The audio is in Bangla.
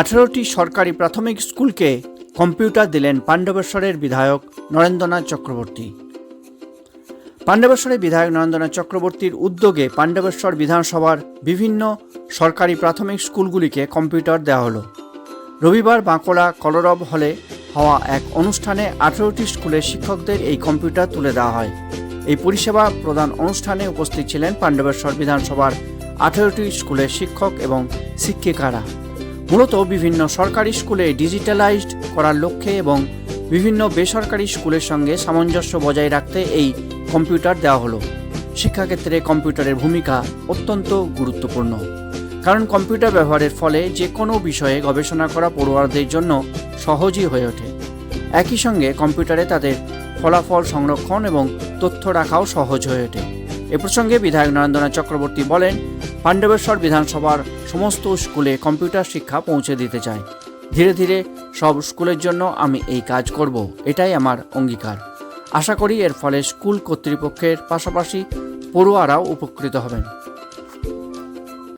আঠেরোটি সরকারি প্রাথমিক স্কুলকে কম্পিউটার দিলেন পাণ্ডবেশ্বরের বিধায়ক নরেন্দ্রনাথ চক্রবর্তী। পাণ্ডবেশ্বরের বিধায়ক নরেন্দ্রনাথ চক্রবর্তীর উদ্যোগে পাণ্ডবেশ্বর বিধানসভার বিভিন্ন সরকারি প্রাথমিক স্কুলগুলিকে কম্পিউটার দেওয়া হলো। রবিবার বাঁকুড়া কলরব হলে হওয়া এক অনুষ্ঠানে আঠেরোটি স্কুলের শিক্ষকদের এই কম্পিউটার তুলে দেওয়া হয়। এই পরিষেবা প্রদান অনুষ্ঠানে উপস্থিত ছিলেন পাণ্ডবেশ্বর বিধানসভার আঠেরোটি স্কুলের শিক্ষক এবং শিক্ষিকারা। মূলত বিভিন্ন সরকারি স্কুলে ডিজিটালাইজড করার লক্ষ্যে এবং বিভিন্ন বেসরকারি স্কুলের সঙ্গে সামঞ্জস্য বজায় রাখতে এই কম্পিউটার দেওয়া হলো। শিক্ষাক্ষেত্রে কম্পিউটারের ভূমিকা অত্যন্ত গুরুত্বপূর্ণ। কারণ কম্পিউটার ব্যবহারের ফলে যে কোনো বিষয়ে গবেষণা করা পড়ুয়ারদের জন্য সহজই হয়ে ওঠে। একই সঙ্গে কম্পিউটারে তাদের ফলাফল সংরক্ষণ এবং তথ্য রাখাও সহজ হয়ে ওঠে। এ প্রসঙ্গে বিধায়ক নরেন্দ্রনাথ চক্রবর্তী বলেন, পাণ্ডবেশ্বর বিধানসভার সমস্ত স্কুলে কম্পিউটার শিক্ষা পৌঁছে দিতে চাই ধীরে ধীরে সব স্কুলের জন্য আমি এই কাজ করব, এটাই আমার অঙ্গীকার। আশা করি এর ফলে স্কুল কর্তৃপক্ষের পাশাপাশি পড়ুয়ারাও উপকৃত হবেন।